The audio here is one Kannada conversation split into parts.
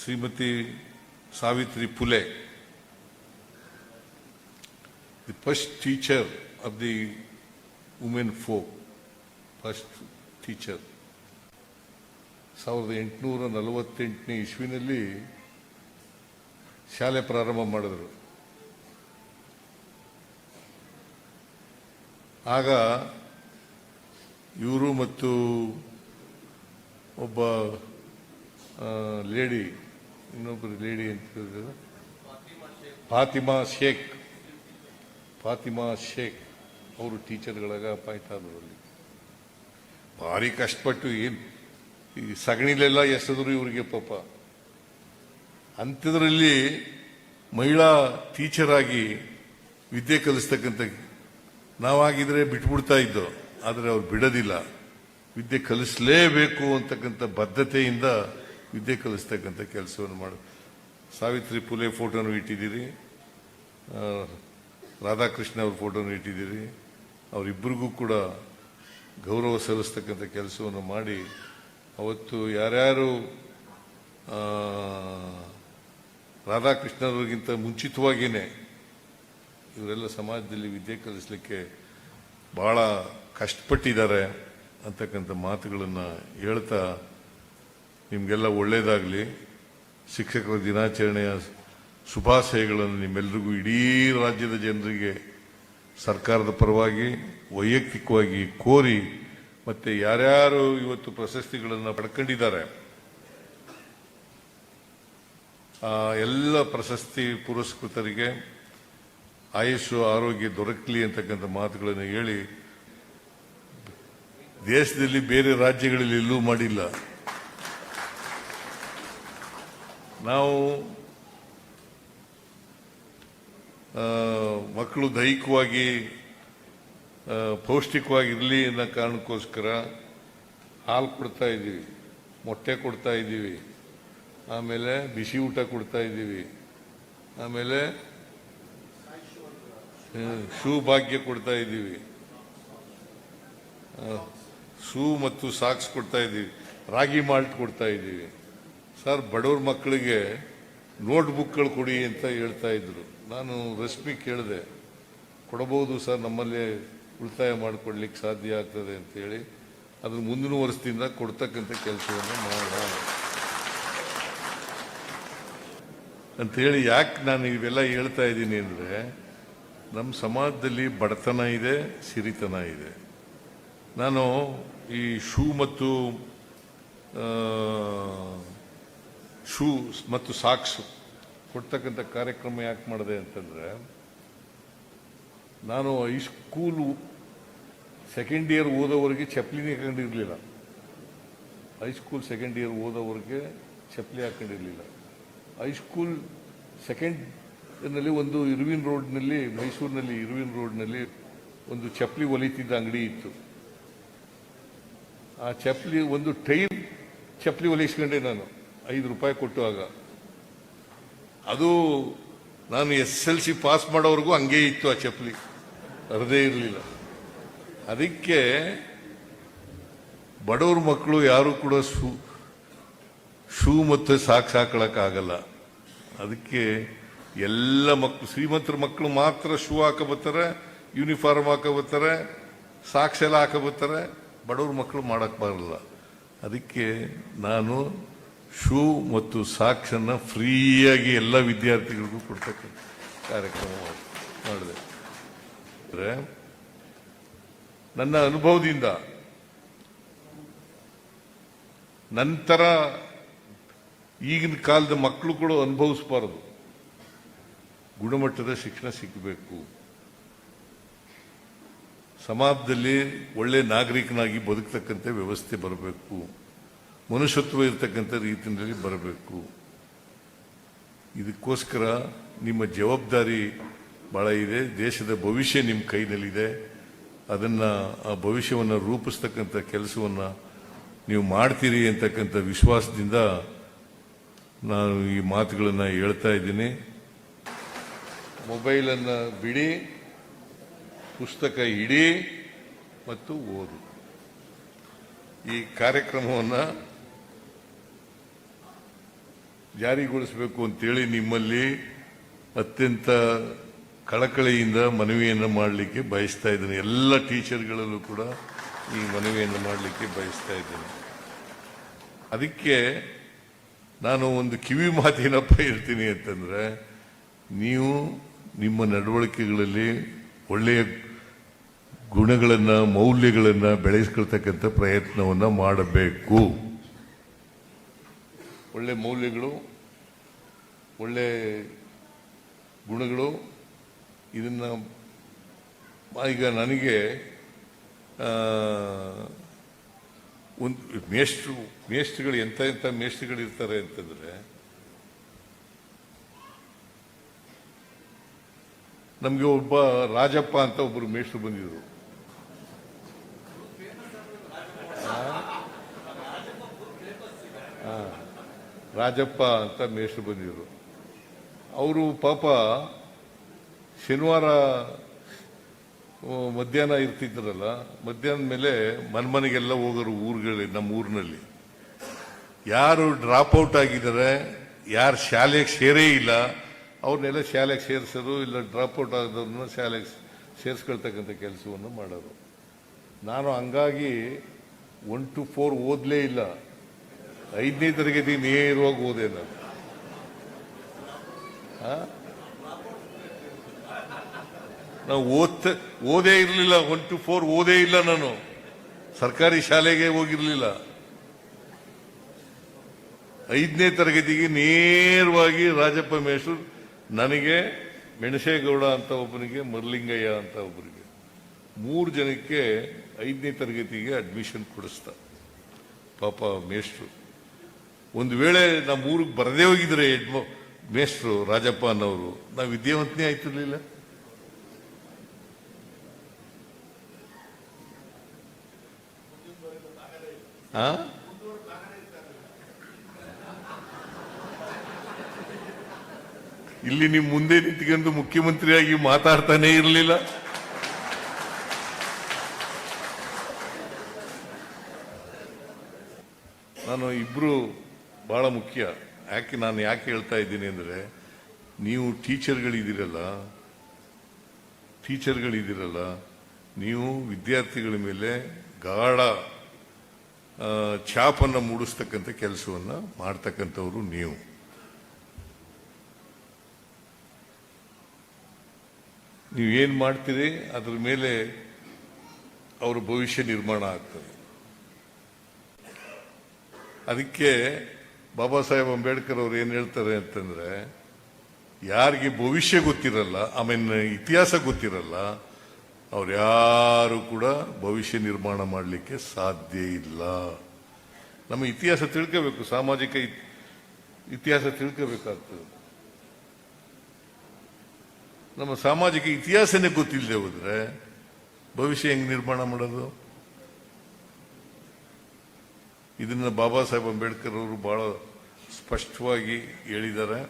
Shrimati Savitri Phule the first teacher of the women folk first teacher ಸಾವಿರದ ಎಂಟುನೂರ ನಲವತ್ತೆಂಟನೇ ಇಸ್ವಿನಲ್ಲಿ ಶಾಲೆ ಪ್ರಾರಂಭ ಮಾಡಿದರು. ಆಗ ಇವರು ಮತ್ತು ಒಬ್ಬ ಲೇಡಿ ಇನ್ನೊಬ್ಬರು ಲೇಡಿ ಅಂತ ಹೇಳಿದ್ರು, ಫಾತಿಮಾ ಶೇಖ್ ಫಾತಿಮಾ ಶೇಖ್ ಅವರು ಟೀಚರ್ಗಳಾಗ ಅಪಾಯಿಂಟ್ ಆದರು ಅಲ್ಲಿ ಭಾರಿ ಕಷ್ಟಪಟ್ಟು ಏನು, ಈ ಸಗಣಿಲೆಲ್ಲ ಎಸೆದ್ರು ಇವರಿಗೆ ಪಾಪ. ಅಂಥದ್ರಲ್ಲಿ ಮಹಿಳಾ ಟೀಚರ್ ಆಗಿ ವಿದ್ಯೆ ಕಲಿಸ್ತಕ್ಕಂಥ ನಾವಾಗಿದ್ರೆ ಬಿಟ್ಬಿಡ್ತಾ ಇದ್ದೋ ಆದರೆ ಅವ್ರು ಬಿಡೋದಿಲ್ಲ. ವಿದ್ಯೆ ಕಲಿಸಲೇಬೇಕು ಅಂತಕ್ಕಂಥ ಬದ್ಧತೆಯಿಂದ ವಿದ್ಯೆ ಕಲಿಸ್ತಕ್ಕಂಥ ಕೆಲಸವನ್ನು ಮಾಡಿ. ಸಾವಿತ್ರಿ ಪುಲೆ ಫೋಟೋನು ಇಟ್ಟಿದ್ದೀರಿ. ರಾಧಾಕೃಷ್ಣ ಅವ್ರ ಫೋಟೋನು ಇಟ್ಟಿದ್ದೀರಿ. ಅವರಿಬ್ಬರಿಗೂ ಕೂಡ ಗೌರವ ಸಲ್ಲಿಸ್ತಕ್ಕಂಥ ಕೆಲಸವನ್ನು ಮಾಡಿ ಅವತ್ತು ಯಾರ್ಯಾರು ಆ, ರಾಧಾಕೃಷ್ಣವ್ರಿಗಿಂತ ಮುಂಚಿತವಾಗಿಯೇ ಇವರೆಲ್ಲ ಸಮಾಜದಲ್ಲಿ ವಿದ್ಯೆ ಕಲಿಸಲಿಕ್ಕೆ ಭಾಳ ಕಷ್ಟಪಟ್ಟಿದ್ದಾರೆ ಅಂತಕ್ಕಂಥ ಮಾತುಗಳನ್ನು ಹೇಳ್ತಾ ನಿಮಗೆಲ್ಲ ಒಳ್ಳೆಯದಾಗಲಿ ಶಿಕ್ಷಕರ ದಿನಾಚರಣೆಯ ಶುಭಾಶಯಗಳನ್ನು ನಿಮ್ಮೆಲ್ಲರಿಗೂ ಇಡೀ ರಾಜ್ಯದ ಜನರಿಗೆ ಸರ್ಕಾರದ ಪರವಾಗಿ, ವೈಯಕ್ತಿಕವಾಗಿ ಕೋರಿ ಮತ್ತೆ ಯಾರ್ಯಾರು ಇವತ್ತು ಪ್ರಶಸ್ತಿಗಳನ್ನು ಪಡ್ಕೊಂಡಿದ್ದಾರೆ. ಆ, ಎಲ್ಲ ಪ್ರಶಸ್ತಿ ಪುರಸ್ಕೃತರಿಗೆ ಆಯುಷು, ಆರೋಗ್ಯ ದೊರಕಲಿ ಅಂತಕ್ಕಂಥ ಮಾತುಗಳನ್ನು ಹೇಳಿ ದೇಶದಲ್ಲಿ ಬೇರೆ ರಾಜ್ಯಗಳಲ್ಲಿ ಎಲ್ಲೂ ಮಾಡಿಲ್ಲ. ನಾವು ಮಕ್ಕಳು ದೈಹಿಕವಾಗಿ ಪೌಷ್ಟಿಕವಾಗಿರಲಿ ಅನ್ನೋ ಕಾರಣಕ್ಕೋಸ್ಕರ ಹಾಲು ಕೊಡ್ತಾ ಇದ್ದೀವಿ. ಮೊಟ್ಟೆ ಕೊಡ್ತಾ ಇದ್ದೀವಿ. ಆಮೇಲೆ ಬಿಸಿ ಊಟ ಕೊಡ್ತಾ ಇದ್ದೀವಿ. ಆಮೇಲೆ ಶೂ ಭಾಗ್ಯ ಕೊಡ್ತಾ ಇದ್ದೀವಿ. ಶೂ ಮತ್ತು ಸಾಕ್ಸ್ ಕೊಡ್ತಾ ಇದ್ದೀವಿ. ರಾಗಿ ಮಾಲ್ಟ್ ಕೊಡ್ತಾ ಇದ್ದೀವಿ. ಸರ್, ಬಡವ್ರ ಮಕ್ಕಳಿಗೆ ನೋಟ್ ಬುಕ್ಗಳು ಕೊಡಿ ಅಂತ ಹೇಳ್ತಾ ಇದ್ರು. ನಾನು ರಶ್ಮಿ ಕೇಳಿದೆ, ಕೊಡಬಹುದು ಸರ್, ನಮ್ಮಲ್ಲಿ ಉಳಿತಾಯ ಮಾಡಿಕೊಡ್ಲಿಕ್ಕೆ ಸಾಧ್ಯ ಆಗ್ತದೆ ಅಂತ ಹೇಳಿ ಅದ್ರ ಮುಂದಿನ ವರ್ಷದಿಂದ ಕೊಡ್ತಕ್ಕಂಥ ಕೆಲಸವನ್ನು ಮಾಡೋಣ ಅಂತೇಳಿ ಯಾಕೆ ನಾನು ಇವೆಲ್ಲ ಹೇಳ್ತಾ ಇದ್ದೀನಿ ಅಂದರೆ, ನಮ್ಮ ಸಮಾಜದಲ್ಲಿ ಬಡತನ ಇದೆ, ಸಿರಿತನ ಇದೆ. ನಾನು ಈ ಶೂ ಮತ್ತು ಶೂ ಮತ್ತು ಸಾಕ್ಸು ಕೊಡ್ತಕ್ಕಂಥ ಕಾರ್ಯಕ್ರಮ ಯಾಕೆ ಮಾಡಿದೆ ಅಂತಂದರೆ, ನಾನು ಹೈಸ್ಕೂಲು ಸೆಕೆಂಡ್ ಇಯರ್ ಓದೋವರೆಗೆ ಚಪ್ಪಲಿನೇ ಹಾಕೊಂಡಿರಲಿಲ್ಲ. ಹೈಸ್ಕೂಲ್ ಸೆಕೆಂಡ್ ಇಯರ್ ಓದೋವರೆಗೆ ಚಪ್ಪಲಿ ಹಾಕೊಂಡಿರಲಿಲ್ಲ. ಹೈಸ್ಕೂಲ್ ಸೆಕೆಂಡ್ನಲ್ಲಿ ಒಂದು ಇರುವಿನ್ ರೋಡ್ನಲ್ಲಿ, ಮೈಸೂರಿನಲ್ಲಿ ಇರುವಿನ್ ರೋಡ್ನಲ್ಲಿ ಒಂದು ಚಪ್ಪಲಿ ಒಲಿತಿದ್ದ ಅಂಗಡಿ ಇತ್ತು. ಆ ಚಪ್ಪಲಿ, ಒಂದು ಟೈರ್ ಚಪ್ಪಲಿ ಒಲಿಸ್ಕೊಂಡೆ ನಾನು. ಐದು ರೂಪಾಯಿ ಕೊಟ್ಟು ಆಗ ಅದು ನಾನು ಎಸ್ ಎಲ್ ಸಿ ಪಾಸ್ ಮಾಡೋವರೆಗೂ ಹಂಗೆ ಇತ್ತು ಆ ಚಪ್ಪಲಿ. ಅರದೇ ಇರಲಿಲ್ಲ. ಅದಕ್ಕೆ ಬಡವ್ರ ಮಕ್ಕಳು ಯಾರು ಕೂಡ ಶೂ ಶೂ ಮತ್ತು ಸಾಕ್ಸ್ ಹಾಕೊಳಕ್ಕಾಗಲ್ಲ ಅದಕ್ಕೆ ಎಲ್ಲ ಮಕ್ಕಳು ಶ್ರೀಮಂತರ ಮಕ್ಕಳು ಮಾತ್ರ ಶೂ ಹಾಕೋಬತ್ತಾರೆ ಯೂನಿಫಾರ್ಮ್ ಹಾಕೋಬರ್ತಾರೆ ಸಾಕ್ಸ್ ಎಲ್ಲ ಹಾಕಬತ್ತಾರೆ ಬಡವ್ರ ಮಕ್ಕಳು ಮಾಡೋಕ್ಕೆ ಬರಲ್ಲ. ಅದಕ್ಕೆ ನಾನು ಶೂ ಮತ್ತು ಸಾಕ್ಸನ್ನು ಫ್ರೀಯಾಗಿ ಎಲ್ಲ ವಿದ್ಯಾರ್ಥಿಗಳಿಗೂ ಕೊಡ್ತಕ್ಕಂಥ ಕಾರ್ಯಕ್ರಮ ಮಾಡ್- ಮಾಡಿದೆ. ಅಂದರೆ ನನ್ನ ಅನುಭವದಿಂದ ನಂತರ ಈಗಿನ ಕಾಲದ ಮಕ್ಕಳು ಕೂಡ ಅನುಭವಿಸಬಾರದು. ಗುಣಮಟ್ಟದ ಶಿಕ್ಷಣ ಸಿಗಬೇಕು. ಸಮಾಜದಲ್ಲಿ ಒಳ್ಳೆ ನಾಗರಿಕನಾಗಿ ಬದುಕ್ತಕ್ಕಂಥ ವ್ಯವಸ್ಥೆ ಬರಬೇಕು. ಮನುಷ್ಯತ್ವ ಇರತಕ್ಕಂಥ ರೀತಿಯಲ್ಲಿ ಬರಬೇಕು. ಇದಕ್ಕೋಸ್ಕರ ನಿಮ್ಮ ಜವಾಬ್ದಾರಿ ಬಹಳ ಇದೆ. ದೇಶದ ಭವಿಷ್ಯ ನಿಮ್ಮ ಕೈನಲ್ಲಿದೆ. ಅದನ್ನು, ಆ ಭವಿಷ್ಯವನ್ನು ರೂಪಿಸ್ತಕ್ಕಂಥ ಕೆಲಸವನ್ನು ನೀವು ಮಾಡ್ತೀರಿ ಅಂತಕ್ಕಂಥ ವಿಶ್ವಾಸದಿಂದ ನಾನು ಈ ಮಾತುಗಳನ್ನು ಹೇಳ್ತಾ ಇದ್ದೀನಿ. ಮೊಬೈಲನ್ನು ಬಿಡಿ, ಪುಸ್ತಕ ಇಡಿ ಮತ್ತು ಓದು. ಈ ಕಾರ್ಯಕ್ರಮವನ್ನು ಜಾರಿಗೊಳಿಸಬೇಕು ಅಂತೇಳಿ ನಿಮ್ಮಲ್ಲಿ ಅತ್ಯಂತ ಕಳಕಳಿಯಿಂದ ಮನವಿಯನ್ನು ಮಾಡಲಿಕ್ಕೆ ಬಯಸ್ತಾ ಇದ್ದೇನೆ. ಎಲ್ಲ ಟೀಚರ್ಗಳಲ್ಲೂ ಕೂಡ ಈ ಮನವಿಯನ್ನು ಮಾಡಲಿಕ್ಕೆ ಬಯಸ್ತಾ ಇದ್ದೇನೆ. ಅದಕ್ಕೆ ನಾನು ಒಂದು ಕಿವಿ ಮಾತೇನಪ್ಪ ಇರ್ತೀನಿ ಅಂತಂದರೆ, ನೀವು ನಿಮ್ಮ ನಡವಳಿಕೆಗಳಲ್ಲಿ ಒಳ್ಳೆಯ ಗುಣಗಳನ್ನು, ಮೌಲ್ಯಗಳನ್ನು ಬೆಳೆಸ್ಕೊಳ್ತಕ್ಕಂಥ ಪ್ರಯತ್ನವನ್ನು ಮಾಡಬೇಕು. ಒಳ್ಳೆ ಮೌಲ್ಯಗಳು, ಒಳ್ಳೆ ಗುಣಗಳು, ಇದನ್ನು ಈಗ ನನಗೆ ಒಂದು ಮೇಷ್ಟ್ರು, ಮೇಷ್ಟ್ರುಗಳು ಎಂಥ ಎಂಥ ಮೇಷ್ಟ್ರುಗಳು ಇರ್ತಾರೆ ಅಂತಂದರೆ, ನಮಗೆ ಒಬ್ಬ ರಾಜಪ್ಪ ಅಂತ ಒಬ್ಬರು ಮೇಷ್ಟ್ರು ಬಂದಿದ್ರು. ರಾಜಪ್ಪ ಅಂತ ಮೇಷ್ಟ್ರು ಬಂದಿದ್ರು. ಅವರು ಪಾಪ ಶನಿವಾರ ಮಧ್ಯಾಹ್ನ ಇರ್ತಿದ್ರಲ್ಲ, ಮಧ್ಯಾಹ್ನದ ಮೇಲೆ ಮನ್ಮನೆಗೆಲ್ಲ ಹೋಗೋರು ಊರುಗಳಲ್ಲಿ, ನಮ್ಮ ಊರಿನಲ್ಲಿ. ಯಾರು ಡ್ರಾಪ್ ಔಟ್ ಆಗಿದ್ದಾರೆ, ಯಾರು ಶಾಲೆಗೆ ಸೇರೇ ಇಲ್ಲ, ಅವ್ರನ್ನೆಲ್ಲ ಶಾಲೆಗೆ ಸೇರಿಸೋರು, ಇಲ್ಲ ಡ್ರಾಪ್ ಔಟ್ ಆದವ್ರನ್ನ ಶಾಲೆಗೆ ಸೇರಿಸ್ಕೊಳ್ತಕ್ಕಂಥ ಕೆಲಸವನ್ನು ಮಾಡೋರು. ನಾನು ಹಂಗಾಗಿ ಒನ್ ಟು ಫೋರ್ ಓದಲೇ ಇಲ್ಲ. ಐದನೇ ತರಗತಿ ನೇರವಾಗಿ ಓದೆ ನಾನು? ನಾವು ಓದ್ತ, ಓದೇ ಇರಲಿಲ್ಲ ಒನ್ ಟು ಫೋರ್ ಓದೇ ಇಲ್ಲ ನಾನು. ಸರ್ಕಾರಿ ಶಾಲೆಗೆ ಹೋಗಿರಲಿಲ್ಲ. ಐದನೇ ತರಗತಿಗೆ ನೇರವಾಗಿ ರಾಜಪ್ಪ ಮೇಶ್ರು ನನಗೆ ಮೆಣಸೇಗೌಡ ಅಂತ ಒಬ್ಬನಿಗೆ, ಮರ್ಲಿಂಗಯ್ಯ ಅಂತ ಒಬ್ಬರಿಗೆ ಮೂರು ಜನಕ್ಕೆ ಐದನೇ ತರಗತಿಗೆ ಅಡ್ಮಿಷನ್ ಕೊಡಿಸ್ತ. ಪಾಪ ಮೇಷ್ಟ್ರು. ಒಂದು ವೇಳೆ ನಮ್ಮ ಊರಿಗೆ ಬರದೇ ಹೋಗಿದ್ರೆ ಮೇಷ್ಟ್ರು ರಾಜಪ್ಪ ಅನ್ನೋರು, ನಾವು ವಿದ್ಯಾವಂತನೇ ಆಯ್ತಿರ್ಲಿಲ್ಲ. ಇಲ್ಲಿ ನಿಮ್ಮ ಮುಂದೆ ನಿಂತ್ಕೊಂಡು ಮುಖ್ಯಮಂತ್ರಿಯಾಗಿ ಮಾತಾಡ್ತಾನೆ ಇರಲಿಲ್ಲ. ನಾನು ಇಬ್ರು ಬಹಳ ಮುಖ್ಯ. ಯಾಕೆ ನಾನು ಯಾಕೆ ಹೇಳ್ತಾ ಇದ್ದೀನಿ ಅಂದರೆ, ನೀವು ಟೀಚರ್ಗಳಿದ್ದೀರಲ್ಲ ಟೀಚರ್ಗಳಿದ್ದೀರಲ್ಲ, ನೀವು ವಿದ್ಯಾರ್ಥಿಗಳ ಮೇಲೆ ಗಾಢ ಛಾಪನ್ನ ಮೂಡಿಸ್ತಕ್ಕಂಥ ಕೆಲಸವನ್ನು ಮಾಡ್ತಕ್ಕಂಥವ್ರು ನೀವು. ನೀವು ಏನು ಮಾಡ್ತೀರಿ? ಅದ್ರ ಮೇಲೆ ಅವರ ಭವಿಷ್ಯ ನಿರ್ಮಾಣ ಆಗ್ತದೆ. ಅದಕ್ಕೆ ಬಾಬಾ ಸಾಹೇಬ್ ಅಂಬೇಡ್ಕರ್ ಅವ್ರು ಏನು ಹೇಳ್ತಾರೆ ಅಂತಂದ್ರೆ, ಯಾರಿಗೆ ಭವಿಷ್ಯ ಗೊತ್ತಿರಲ್ಲ ಆಮೇನ್ ಇತಿಹಾಸ ಗೊತ್ತಿರಲ್ಲ, ಅವ್ರು ಯಾರು ಕೂಡ ಭವಿಷ್ಯ ನಿರ್ಮಾಣ ಮಾಡಲಿಕ್ಕೆ ಸಾಧ್ಯ ಇಲ್ಲ. ನಮ್ಮ ಇತಿಹಾಸ ತಿಳ್ಕೋಬೇಕು, ಸಾಮಾಜಿಕ ಇತ್- ಇತಿಹಾಸ ತಿಳ್ಕೋಬೇಕಾಗ್ತದೆ. ನಮ್ಮ ಸಾಮಾಜಿಕ ಇತಿಹಾಸನೇ ಗೊತ್ತಿಲ್ಲದೆ ಹೋದ್ರೆ ಭವಿಷ್ಯ ಹೆಂಗ್ ನಿರ್ಮಾಣ ಮಾಡೋದು? ಇದನ್ನ ಬಾಬಾ ಸಾಹೇಬ್ ಅಂಬೇಡ್ಕರ್ ಅವರು ಬಹಳ ಸ್ಪಷ್ಟವಾಗಿ ಹೇಳಿದ್ದಾರೆ.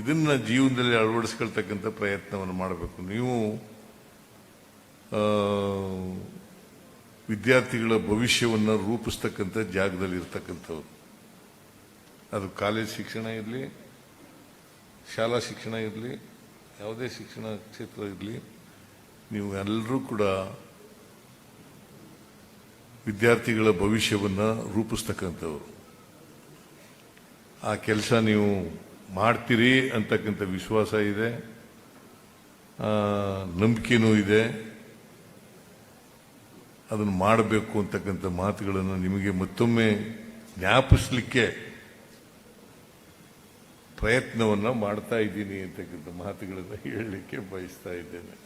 ಇದನ್ನ ಜೀವನದಲ್ಲಿ ಅಳವಡಿಸ್ಕೊಳ್ತಕ್ಕಂಥ ಪ್ರಯತ್ನವನ್ನು ಮಾಡಬೇಕು. ನೀವು ವಿದ್ಯಾರ್ಥಿಗಳ ಭವಿಷ್ಯವನ್ನು ರೂಪಿಸ್ತಕ್ಕಂಥ ಜಾಗದಲ್ಲಿ ಇರ್ತಕ್ಕಂಥವ್ರು. ಅದು ಕಾಲೇಜ್ ಶಿಕ್ಷಣ ಇರಲಿ, ಶಾಲಾ ಶಿಕ್ಷಣ ಇರಲಿ, ಯಾವುದೇ ಶಿಕ್ಷಣ ಕ್ಷೇತ್ರ ಇರಲಿ, ನೀವು ಎಲ್ಲರೂ ಕೂಡ ವಿದ್ಯಾರ್ಥಿಗಳ ಭವಿಷ್ಯವನ್ನು ರೂಪಿಸ್ತಕ್ಕಂಥವ್ರು. ಆ ಕೆಲಸ ನೀವು ಮಾಡ್ತೀರಿ ಅಂತಕ್ಕಂಥ ವಿಶ್ವಾಸ ಇದೆ. ನಂಬಿಕೆನೂ ಇದೆ. ಅದನ್ನು ಮಾಡಬೇಕು ಅಂತಕ್ಕಂಥ ಮಾತುಗಳನ್ನು ನಿಮಗೆ ಮತ್ತೊಮ್ಮೆ ಜ್ಞಾಪಿಸ್ಲಿಕ್ಕೆ ಪ್ರಯತ್ನವನ್ನು ಮಾಡ್ತಾ ಇದ್ದೀನಿ ಅಂತಕ್ಕಂಥ ಮಾತುಗಳನ್ನು ಹೇಳಲಿಕ್ಕೆ ಬಯಸ್ತಾ ಇದ್ದೇನೆ.